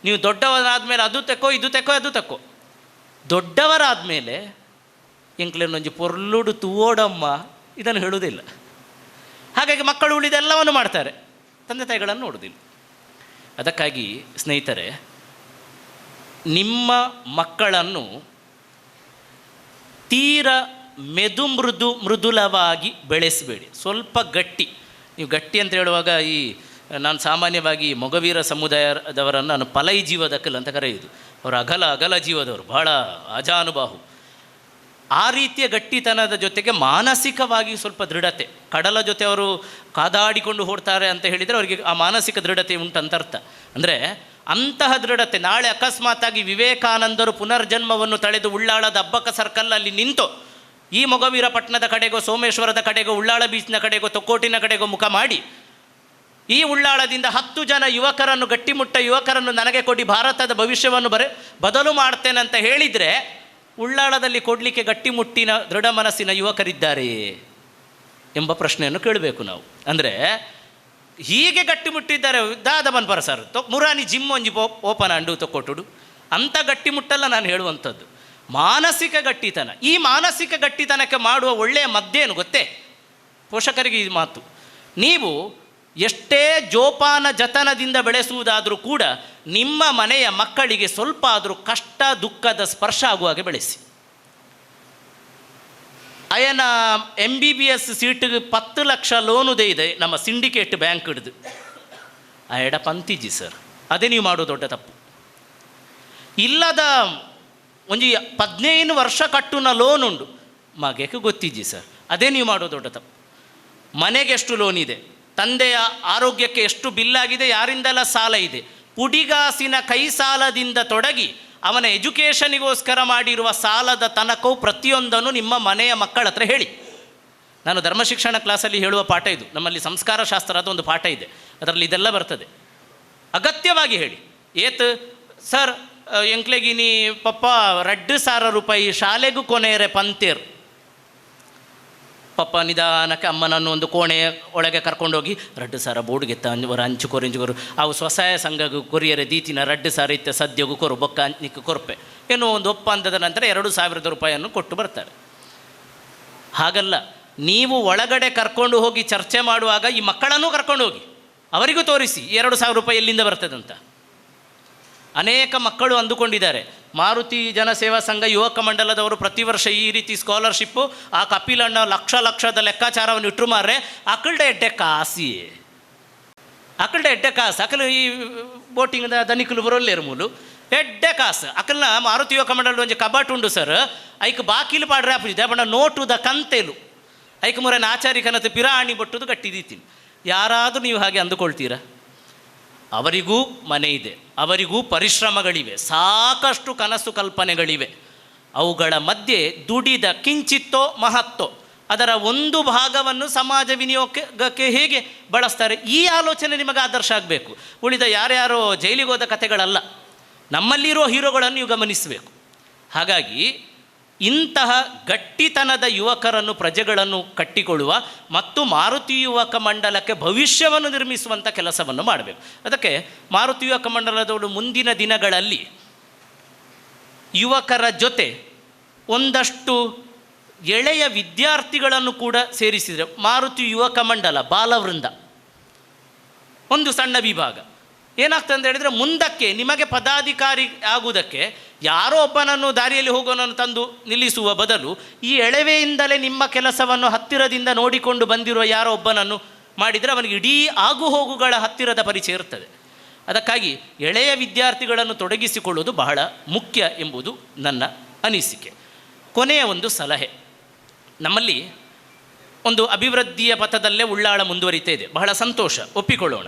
Speaker 1: ನೀವು ದೊಡ್ಡವರಾದ ಮೇಲೆ ಅದು ತೆಕ್ಕೋ, ಇದು ತೆಕ್ಕೋ, ಅದು ತೆಕ್ಕೋ. ದೊಡ್ಡವರಾದಮೇಲೆ ಎಂಕ್ಲೇನೊಂಜಿ ಪೊರ್ಲುಡು ತೂವೋಡಮ್ಮ ಇದನ್ನು ಹೇಳುವುದಿಲ್ಲ. ಹಾಗಾಗಿ ಮಕ್ಕಳು ಉಳಿದೆಲ್ಲವನ್ನು ಮಾಡ್ತಾರೆ. ತಂದೆ ತಾಯಿಗಳನ್ನು ನೋಡುವುದಿಲ್ಲ. ಅದಕ್ಕಾಗಿ ಸ್ನೇಹಿತರೆ, ನಿಮ್ಮ ಮಕ್ಕಳನ್ನು ತೀರ ಮೆದು ಮೃದು ಮೃದುಲವಾಗಿ ಬೆಳೆಸಬೇಡಿ. ಸ್ವಲ್ಪ ಗಟ್ಟಿ. ನೀವು ಗಟ್ಟಿ ಅಂತ ಹೇಳುವಾಗ ಈ, ನಾನು ಸಾಮಾನ್ಯವಾಗಿ ಮೊಗವೀರ ಸಮುದಾಯದವರನ್ನು ನಾನು ಪಲೈ ಜೀವದಕ್ಕಲ್ ಅಂತ ಕರೆಯುವುದು. ಅವರು ಅಗಲ ಅಗಲ ಜೀವದವರು. ಬಹಳ ಅಜಾನುಬಾಹು. ಆ ರೀತಿಯ ಗಟ್ಟಿತನದ ಜೊತೆಗೆ ಮಾನಸಿಕವಾಗಿ ಸ್ವಲ್ಪ ದೃಢತೆ, ಕಡಲ ಜೊತೆ ಅವರು ಕಾದಾಡಿಕೊಂಡು ಹೋಗ್ತಾರೆ ಅಂತ ಹೇಳಿದರೆ ಅವರಿಗೆ ಆ ಮಾನಸಿಕ ದೃಢತೆ ಉಂಟಂತ ಅರ್ಥ. ಅಂದರೆ ಅಂತಹ ದೃಢತೆ, ನಾಳೆ ಅಕಸ್ಮಾತ್ತಾಗಿ ವಿವೇಕಾನಂದರು ಪುನರ್ಜನ್ಮವನ್ನು ತಳೆದು ಉಳ್ಳಾಳದ ಅಬ್ಬಕ್ಕ ಸರ್ಕಲ್ನಲ್ಲಿ ನಿಂತು ಈ ಮೊಗವೀರಪಟ್ಟಣದ ಕಡೆಗೋ, ಸೋಮೇಶ್ವರದ ಕಡೆಗೋ, ಉಳ್ಳಾಳ ಬೀಚ್ನ ಕಡೆಗೋ, ತೊಕ್ಕೋಟಿನ ಕಡೆಗೋ ಮುಖ ಮಾಡಿ ಈ ಉಳ್ಳಾಳದಿಂದ ಹತ್ತು ಜನ ಯುವಕರನ್ನು, ಗಟ್ಟಿಮುಟ್ಟ ಯುವಕರನ್ನು ನನಗೆ ಕೊಡಿ, ಭಾರತದ ಭವಿಷ್ಯವನ್ನು ಬರೆ, ಬದಲು ಮಾಡ್ತೇನೆ ಅಂತ ಹೇಳಿದರೆ ಉಳ್ಳಾಳದಲ್ಲಿ ಕೊಡಲಿಕ್ಕೆ ಗಟ್ಟಿಮುಟ್ಟಿನ ದೃಢ ಮನಸ್ಸಿನ ಯುವಕರಿದ್ದಾರೆಯೇ ಎಂಬ ಪ್ರಶ್ನೆಯನ್ನು ಕೇಳಬೇಕು ನಾವು. ಅಂದರೆ ಹೀಗೆ ಗಟ್ಟಿಮುಟ್ಟಿದ್ದಾರೆ ದಾದಮನ್ ಪರ ಸರ್, ತೊ ಮುರಾನಿ ಜಿಮ್ ಒಂಜಿ ಓಪನ್ ಅಂಡು ತೊಕೊಟ್ಟುಡು ಅಂಥ ಗಟ್ಟಿಮುಟ್ಟಲ್ಲ ನಾನು ಹೇಳುವಂಥದ್ದು. ಮಾನಸಿಕ ಗಟ್ಟಿತನ, ಈ ಮಾನಸಿಕ ಗಟ್ಟಿತನಕ್ಕೆ ಮಾಡುವ ಒಳ್ಳೆಯ ಮದ್ದೇನು ಗೊತ್ತೇ? ಪೋಷಕರಿಗೆ ಈ ಮಾತು. ನೀವು ಎಷ್ಟೇ ಜೋಪಾನ ಜತನದಿಂದ ಬೆಳೆಸುವುದಾದರೂ ಕೂಡ ನಿಮ್ಮ ಮನೆಯ ಮಕ್ಕಳಿಗೆ ಸ್ವಲ್ಪ ಆದರೂ ಕಷ್ಟ ದುಃಖದ ಸ್ಪರ್ಶ ಆಗುವಾಗೆ ಬೆಳೆಸಿ. ಅಯ್ಯನ ಎಂ ಬಿ ಬಿ ಎಸ್ ಸೀಟಿಗೆ ಪತ್ತು ಲಕ್ಷ ಲೋನುದೇ ಇದೆ, ನಮ್ಮ ಸಿಂಡಿಕೇಟ್ ಬ್ಯಾಂಕ್ ಹಿಡಿದು ಎಡ ಪಂತಿಜಿ ಸರ್ ಅದೇ ನೀವು ಮಾಡೋ ದೊಡ್ಡ ತಪ್ಪು. ಇಲ್ಲದ ಒಂದು ಹದಿನೈದು ವರ್ಷ ಕಟ್ಟುನ ಲೋನ್ ಉಂಡು ಮಗಕ್ಕೆ ಗೊತ್ತಿಜ್ಜಿ ಸರ್ ಅದೇ ನೀವು ಮಾಡೋ ದೊಡ್ಡ ತಪ್ಪು. ಮನೆಗೆ ಎಷ್ಟು ಲೋನ್ ಇದೆ? ತಂದೆಯ ಆರೋಗ್ಯಕ್ಕೆ ಎಷ್ಟು ಬಿಲ್ಲಾಗಿದೆ, ಯಾರಿಂದೆಲ್ಲ ಸಾಲ ಇದೆ? ಪುಡಿಗಾಸಿನ ಕೈ ಸಾಲದಿಂದ ತೊಡಗಿ ಅವನ ಎಜುಕೇಷನಿಗೋಸ್ಕರ ಮಾಡಿರುವ ಸಾಲದ ತನಕವು ಪ್ರತಿಯೊಂದನ್ನು ನಿಮ್ಮ ಮನೆಯ ಮಕ್ಕಳ ಹತ್ರ ಹೇಳಿ. ನಾನು ಧರ್ಮ ಶಿಕ್ಷಣ ಕ್ಲಾಸಲ್ಲಿ ಹೇಳುವ ಪಾಠ ಇದು. ನಮ್ಮಲ್ಲಿ ಸಂಸ್ಕಾರ ಶಾಸ್ತ್ರದ ಒಂದು ಪಾಠ ಇದೆ. ಅದರಲ್ಲಿ ಇದೆಲ್ಲ ಬರ್ತದೆ. ಅಗತ್ಯವಾಗಿ ಹೇಳಿ. ಏತ್, ಸರ್, ಎಂಕ್ಲೆಗಿನಿ ಪಪ್ಪ, ರಡ್ಡು ಸಾವಿರ ರೂಪಾಯಿ, ಶಾಲೆಗೂ ಕೊನೆಯರೆ ಪಂತೇರ್. ಪಪ್ಪ ನಿಧಾನಕ್ಕೆ ಅಮ್ಮನನ್ನು ಒಂದು ಕೋಣೆ ಒಳಗೆ ಕರ್ಕೊಂಡೋಗಿ, ರಡ್ಡು ಸಾರ ಬೋರ್ಡ್ಗೆತ್ತ ಅಂಜುವರ ಅಂಚು ಕೊರಿಂಜುಗರು ಅವು ಸ್ವಸಹಾಯ ಸಂಘ ಕೊರಿಯರ ದೀತಿನ ರಡ್ಡು ಸಾರ ಇತ್ತ ಸದ್ಯಗೂ ಕೊರು, ಬೊಕ್ಕ ಅಂಚಿಕ್ಕೆ ಕೊರಪೆ. ಏನೋ ಒಂದು ಒಪ್ಪಂದದ ನಂತರ ಎರಡು ಸಾವಿರದ ರೂಪಾಯಿಯನ್ನು ಕೊಟ್ಟು ಬರ್ತಾರೆ. ಹಾಗಲ್ಲ, ನೀವು ಒಳಗಡೆ ಕರ್ಕೊಂಡು ಹೋಗಿ ಚರ್ಚೆ ಮಾಡುವಾಗ ಈ ಮಕ್ಕಳನ್ನು ಕರ್ಕೊಂಡು ಹೋಗಿ. ಅವರಿಗೂ ತೋರಿಸಿ, ಎರಡು ಸಾವಿರ ರೂಪಾಯಿ ಎಲ್ಲಿಂದ ಬರ್ತದಂತ. ಅನೇಕ ಮಕ್ಕಳು ಅಂದುಕೊಂಡಿದ್ದಾರೆ. ಮಾರುತಿ ಜನಸೇವಾ ಸಂಘ, ಯುವಕ ಮಂಡಲದವರು ಪ್ರತಿ ವರ್ಷ ಈ ರೀತಿ ಸ್ಕಾಲರ್ಶಿಪ್ಪು, ಆ ಕಪಿಲಣ್ಣ ಲಕ್ಷ ಲಕ್ಷದ ಲೆಕ್ಕಾಚಾರವನ್ನು ಇಟ್ಟರು ಮಾರ್ರೆ. ಅಕಲ್ಡ ಎಡ್ಡೆ ಕಾಸಿ. ಅಕಲ್ಡ ಎಡ್ಡೆ ಕಾಸು. ಅಕಲ್ ಈ ಬೋಟಿಂಗ್ ದನಿಕಲು ಬರೋಲ್ಲೇರು ಮೂಲು. ಎಡ್ಡೆ ಕಾಸು. ಅಕಲ್ನ ಮಾರುತಿ ಯುವಕ ಮಂಡಲದ ಒಂಜಿ ಕಬಾಟ್ ಉಂಡು ಸರ್. ಐಕ್ ಬಾಕಿಲು ಪಾಡ್ರೆ ಆಪಿದೆ ಬಣ್ಣ ನೋಟು ದ ಕಂತೇಲು. ಐಕ್ ಮುರನ ಆಚಾರಿ ಕನತು ಪಿರಾಣಿ ಬಟ್ಟುದು ಕಟ್ಟಿದೀತೀನಿ ಯಾರಾದರೂ ನೀವು ಹಾಗೆ ಅಂದುಕೊಳ್ತೀರಾ? ಅವರಿಗೂ ಮನೆ ಇದೆ, ಅವರಿಗೂ ಪರಿಶ್ರಮಗಳಿವೆ, ಸಾಕಷ್ಟು ಕನಸು ಕಲ್ಪನೆಗಳಿವೆ. ಅವುಗಳ ಮಧ್ಯೆ ದುಡಿದ ಕಿಂಚಿತ್ತೋ ಮಹತ್ತೋ, ಅದರ ಒಂದು ಭಾಗವನ್ನು ಸಮಾಜ ವಿನಿಯೋಗಕ್ಕೆ ಹೇಗೆ ಬಳಸ್ತಾರೆ, ಈ ಆಲೋಚನೆ ನಿಮಗೆ ಆದರ್ಶ ಆಗಬೇಕು. ಉಳಿದ ಯಾರ್ಯಾರೋ ಜೈಲಿಗೋದ ಕಥೆಗಳಲ್ಲ ನಮ್ಮಲ್ಲಿರೋ ಹೀರೋಗಳನ್ನು ಗಮನಿಸಬೇಕು. ಹಾಗಾಗಿ ಇಂತಹ ಗಟ್ಟಿತನದ ಯುವಕರನ್ನು, ಪ್ರಜೆಗಳನ್ನು ಕಟ್ಟಿಕೊಳ್ಳುವ ಮತ್ತು ಮಾರುತಿ ಯುವಕ ಮಂಡಲಕ್ಕೆ ಭವಿಷ್ಯವನ್ನು ನಿರ್ಮಿಸುವಂಥ ಕೆಲಸವನ್ನು ಮಾಡಬೇಕು. ಅದಕ್ಕೆ ಮಾರುತಿ ಯುವಕ ಮಂಡಲದವರು ಮುಂದಿನ ದಿನಗಳಲ್ಲಿ ಯುವಕರ ಜೊತೆ ಒಂದಷ್ಟು ಎಳೆಯ ವಿದ್ಯಾರ್ಥಿಗಳನ್ನು ಕೂಡ ಸೇರಿಸಿದರೆ, ಮಾರುತಿ ಯುವಕ ಮಂಡಲ, ಬಾಲವೃಂದ, ಒಂದು ಸಣ್ಣ ವಿಭಾಗ. ಏನಾಗ್ತದೆ ಅಂತ ಹೇಳಿದರೆ ಮುಂದಕ್ಕೆ ನಿಮಗೆ ಪದಾಧಿಕಾರಿ ಆಗುವುದಕ್ಕೆ ಯಾರೋ ಒಬ್ಬನನ್ನು ದಾರಿಯಲ್ಲಿ ಹೋಗೋನನ್ನು ತಂದು ನಿಲ್ಲಿಸುವ ಬದಲು ಈ ಎಳವೆಯಿಂದಲೇ ನಿಮ್ಮ ಕೆಲಸವನ್ನು ಹತ್ತಿರದಿಂದ ನೋಡಿಕೊಂಡು ಬಂದಿರುವ ಯಾರೋ ಒಬ್ಬನನ್ನು ಮಾಡಿದರೆ ಅವನಿಗೆ ಇಡೀ ಆಗು ಹೋಗುಗಳ ಹತ್ತಿರದ ಪರಿಚಯ ಇರ್ತದೆ ಅದಕ್ಕಾಗಿ ಎಳೆಯ ವಿದ್ಯಾರ್ಥಿಗಳನ್ನು ತೊಡಗಿಸಿಕೊಳ್ಳುವುದು ಬಹಳ ಮುಖ್ಯ ಎಂಬುದು ನನ್ನ ಅನಿಸಿಕೆ. ಕೊನೆಯ ಒಂದು ಸಲಹೆ. ನಮ್ಮಲ್ಲಿ ಒಂದು ಅಭಿವೃದ್ಧಿಯ ಪಥದಲ್ಲೇ ಉಳ್ಳಾಳ ಮುಂದುವರಿತಾ ಇದೆ. ಬಹಳ ಸಂತೋಷ, ಒಪ್ಪಿಕೊಳ್ಳೋಣ.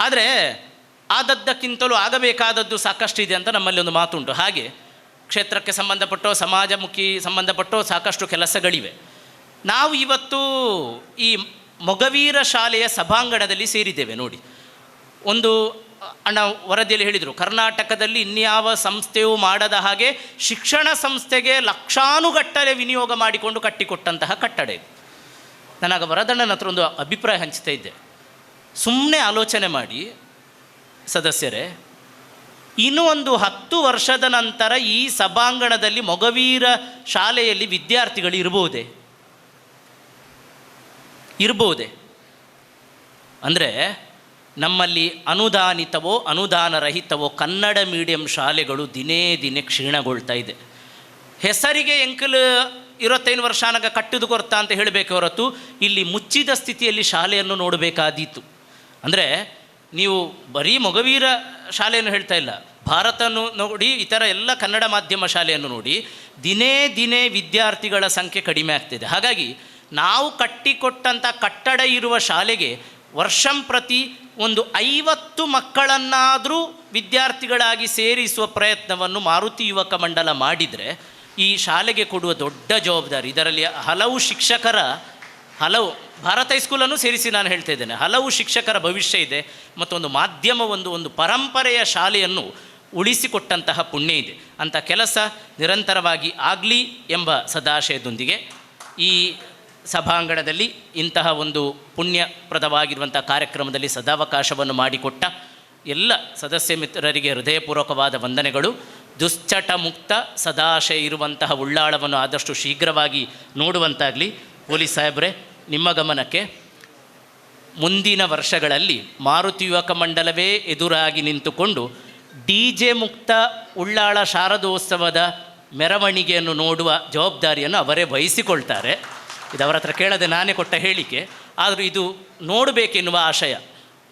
Speaker 1: ಆದರೆ ಆದದ್ದಕ್ಕಿಂತಲೂ ಆಗಬೇಕಾದದ್ದು ಸಾಕಷ್ಟು ಇದೆ ಅಂತ ನಮ್ಮಲ್ಲಿ ಒಂದು ಮಾತುಂಟು. ಹಾಗೆ ಕ್ಷೇತ್ರಕ್ಕೆ ಸಂಬಂಧಪಟ್ಟೋ, ಸಮಾಜಮುಖಿ ಸಂಬಂಧಪಟ್ಟೋ ಸಾಕಷ್ಟು ಕೆಲಸಗಳಿವೆ. ನಾವು ಇವತ್ತು ಈ ಮೊಗವೀರ ಶಾಲೆಯ ಸಭಾಂಗಣದಲ್ಲಿ ಸೇರಿದ್ದೇವೆ ನೋಡಿ. ಒಂದು ಅಣ್ಣ ವರದಿಯಲ್ಲಿ ಹೇಳಿದರು, ಕರ್ನಾಟಕದಲ್ಲಿ ಇನ್ಯಾವ ಸಂಸ್ಥೆಯೂ ಮಾಡದ ಹಾಗೆ ಶಿಕ್ಷಣ ಸಂಸ್ಥೆಗೆ ಲಕ್ಷಾನುಗಟ್ಟಲೆ ವಿನಿಯೋಗ ಮಾಡಿಕೊಂಡು ಕಟ್ಟಿಕೊಟ್ಟಂತಹ ಕಟ್ಟಡ ಇದು. ನನಗೆ ವರದಣ್ಣನ ಹತ್ರ ಒಂದು ಅಭಿಪ್ರಾಯ ಹಂಚ್ತಾ ಇದ್ದೆ. ಸುಮ್ಮನೆ ಆಲೋಚನೆ ಮಾಡಿ ಸದಸ್ಯರೇ, ಇನ್ನು ಒಂದು ಹತ್ತು ವರ್ಷದ ನಂತರ ಈ ಸಭಾಂಗಣದಲ್ಲಿ ಮೊಗವೀರ ಶಾಲೆಯಲ್ಲಿ ವಿದ್ಯಾರ್ಥಿಗಳು ಇರಬಹುದೇ? ಇರಬಹುದೇ? ಅಂದರೆ ನಮ್ಮಲ್ಲಿ ಅನುದಾನಿತವೋ, ಅನುದಾನರಹಿತವೋ ಕನ್ನಡ ಮೀಡಿಯಂ ಶಾಲೆಗಳು ದಿನೇ ದಿನೇ ಕ್ಷೀಣಗೊಳ್ತಾ ಇದೆ. ಹೆಸರಿಗೆ ಎಂಕಲ್ ಇರುವತ್ತೈದು ವರ್ಷ ನನಗೆ ಕಟ್ಟಿದು ಕೊರ್ತಾ ಅಂತ ಹೇಳಬೇಕು ಹೊರತು, ಇಲ್ಲಿ ಮುಚ್ಚಿದ ಸ್ಥಿತಿಯಲ್ಲಿ ಶಾಲೆಯನ್ನು ನೋಡಬೇಕಾದೀತು. ಅಂದರೆ ನೀವು ಬರೀ ಮೊಗವೀರ ಶಾಲೆಯನ್ನು ಹೇಳ್ತಾ ಇಲ್ಲ. ಭಾರತನು ನೋಡಿ, ಇತರ ಎಲ್ಲ ಕನ್ನಡ ಮಾಧ್ಯಮ ಶಾಲೆಯನ್ನು ನೋಡಿ, ದಿನೇ ದಿನೇ ವಿದ್ಯಾರ್ಥಿಗಳ ಸಂಖ್ಯೆ ಕಡಿಮೆ ಆಗ್ತಿದೆ. ಹಾಗಾಗಿ ನಾವು ಕಟ್ಟಿಕೊಟ್ಟಂಥ ಕಟ್ಟಡ ಇರುವ ಶಾಲೆಗೆ ವರ್ಷಂ ಪ್ರತಿ ಒಂದು ಐವತ್ತು ಮಕ್ಕಳನ್ನಾದರೂ ವಿದ್ಯಾರ್ಥಿಗಳಾಗಿ ಸೇರಿಸುವ ಪ್ರಯತ್ನವನ್ನು ಮಾರುತಿ ಯುವಕ ಮಂಡಲ ಮಾಡಿದರೆ ಈ ಶಾಲೆಗೆ ಕೊಡುವ ದೊಡ್ಡ ಜವಾಬ್ದಾರಿ. ಇದರಲ್ಲಿ ಹಲವು ಶಿಕ್ಷಕರ ಹಲವು ಭಾರತ ಹೈಸ್ಕೂಲನ್ನು ಸೇರಿಸಿ ನಾನು ಹೇಳ್ತಾ ಇದ್ದೇನೆ. ಹಲವು ಶಿಕ್ಷಕರ ಭವಿಷ್ಯ ಇದೆ ಮತ್ತೊಂದು ಮಾಧ್ಯಮ ಒಂದು ಒಂದು ಪರಂಪರೆಯ ಶಾಲೆಯನ್ನು ಉಳಿಸಿಕೊಟ್ಟಂತಹ ಪುಣ್ಯ ಇದೆ. ಅಂಥ ಕೆಲಸ ನಿರಂತರವಾಗಿ ಆಗಲಿ ಎಂಬ ಸದಾಶಯದೊಂದಿಗೆ ಈ ಸಭಾಂಗಣದಲ್ಲಿ ಇಂತಹ ಒಂದು ಪುಣ್ಯಪ್ರದವಾಗಿರುವಂಥ ಕಾರ್ಯಕ್ರಮದಲ್ಲಿ ಸದಾವಕಾಶವನ್ನು ಮಾಡಿಕೊಟ್ಟ ಎಲ್ಲ ಸದಸ್ಯ ಮಿತ್ರರಿಗೆ ಹೃದಯಪೂರ್ವಕವಾದ ವಂದನೆಗಳು. ದುಶ್ಚಟ ಮುಕ್ತ ಸದಾಶಯ ಇರುವಂತಹ ಉಳ್ಳಾಳವನ್ನು ಆದಷ್ಟು ಶೀಘ್ರವಾಗಿ ನೋಡುವಂತಾಗಲಿ. ಪೊಲೀಸ್ ಸಾಹೇಬ್ರೆ, ನಿಮ್ಮ ಗಮನಕ್ಕೆ ಮುಂದಿನ ವರ್ಷಗಳಲ್ಲಿ ಮಾರುತಿ ಯುವಕ ಮಂಡಲವೇ ಎದುರಾಗಿ ನಿಂತುಕೊಂಡು ಡಿ ಜೆ ಮುಕ್ತ ಉಳ್ಳಾಳ ಶಾರದೋತ್ಸವದ ಮೆರವಣಿಗೆಯನ್ನು ನೋಡುವ ಜವಾಬ್ದಾರಿಯನ್ನು ಅವರೇ ವಹಿಸಿಕೊಳ್ತಾರೆ. ಇದು ಅವರ ಹತ್ರ ಕೇಳದೆ ನಾನೇ ಕೊಟ್ಟ ಹೇಳಿಕೆ. ಆದರೂ ಇದು ನೋಡಬೇಕೆನ್ನುವ ಆಶಯ.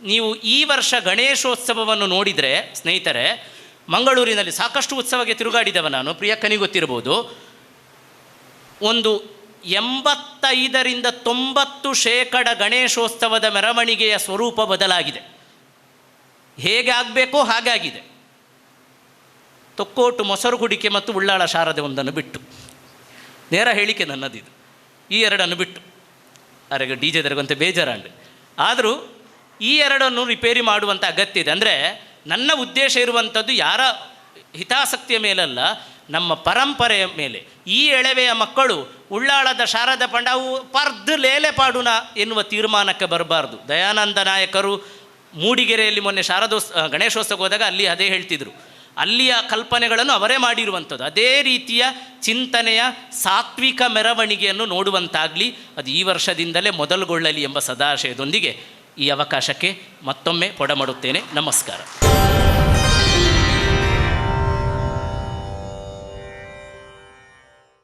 Speaker 1: ನೀವು ಈ ವರ್ಷ ಗಣೇಶೋತ್ಸವವನ್ನು ನೋಡಿದರೆ, ಸ್ನೇಹಿತರೆ, ಮಂಗಳೂರಿನಲ್ಲಿ ಸಾಕಷ್ಟು ಉತ್ಸವಕ್ಕೆ ತಿರುಗಾಡಿದವ ನಾನು. ಪ್ರಿಯಕ್ಕನಿಗೆ ಗೊತ್ತಿರ್ಬೋದು ಒಂದು ಎಂಬತ್ತೈದರಿಂದ ತೊಂಬತ್ತು ಶೇಕಡ ಗಣೇಶೋತ್ಸವದ ಮೆರವಣಿಗೆಯ ಸ್ವರೂಪ ಬದಲಾಗಿದೆ. ಹೇಗೆ ಆಗಬೇಕೋ ಹಾಗಾಗಿದೆ. ತೊಕ್ಕೋಟು ಮೊಸರು ಕುಡಿಕೆ ಮತ್ತು ಉಳ್ಳಾಳ ಶಾರದೆ ಒಂದನ್ನು ಬಿಟ್ಟು. ನೇರ ಹೇಳಿಕೆ ನನ್ನದಿದು. ಈ ಎರಡನ್ನು ಬಿಟ್ಟು. ಅರೆಗೆ ಡಿ ಜೆ ದರಗಂತೆ ಬೇಜಾರಂಡು ಆದರೂ ಈ ಎರಡನ್ನು ರಿಪೇರಿ ಮಾಡುವಂಥ ಅಗತ್ಯ ಇದೆ. ಅಂದರೆ ನನ್ನ ಉದ್ದೇಶ ಇರುವಂಥದ್ದು ಯಾರ ಹಿತಾಸಕ್ತಿಯ ಮೇಲಲ್ಲ ನಮ್ಮ ಪರಂಪರೆಯ ಮೇಲೆ. ಈ ಎಳವೆಯ ಮಕ್ಕಳು ಉಳ್ಳಾಳದ ಶಾರದ ಪಂಡವು ಪರ್ದು ಲೇಲೆ ಪಾಡುನ ಎನ್ನುವ ತೀರ್ಮಾನಕ್ಕೆ ಬರಬಾರ್ದು. ದಯಾನಂದ ನಾಯಕರು ಮೂಡಿಗೆರೆಯಲ್ಲಿ ಮೊನ್ನೆ ಶಾರದೋತ್ಸ ಗಣೇಶೋತ್ಸವ ಹೋದಾಗ ಅಲ್ಲಿ ಅದೇ ಹೇಳ್ತಿದ್ರು. ಅಲ್ಲಿಯ ಕಲ್ಪನೆಗಳನ್ನು ಅವರೇ ಮಾಡಿರುವಂಥದ್ದು. ಅದೇ ರೀತಿಯ ಚಿಂತನೆಯ ಸಾತ್ವಿಕ ಮೆರವಣಿಗೆಯನ್ನು ನೋಡುವಂತಾಗಲಿ, ಅದು ಈ ವರ್ಷದಿಂದಲೇ ಮೊದಲುಗೊಳ್ಳಲಿ ಎಂಬ ಸದಾಶಯದೊಂದಿಗೆ ಈ ಅವಕಾಶಕ್ಕೆ ಮತ್ತೊಮ್ಮೆ ಪೊಡಮಾಡುತ್ತೇನೆ. ನಮಸ್ಕಾರ.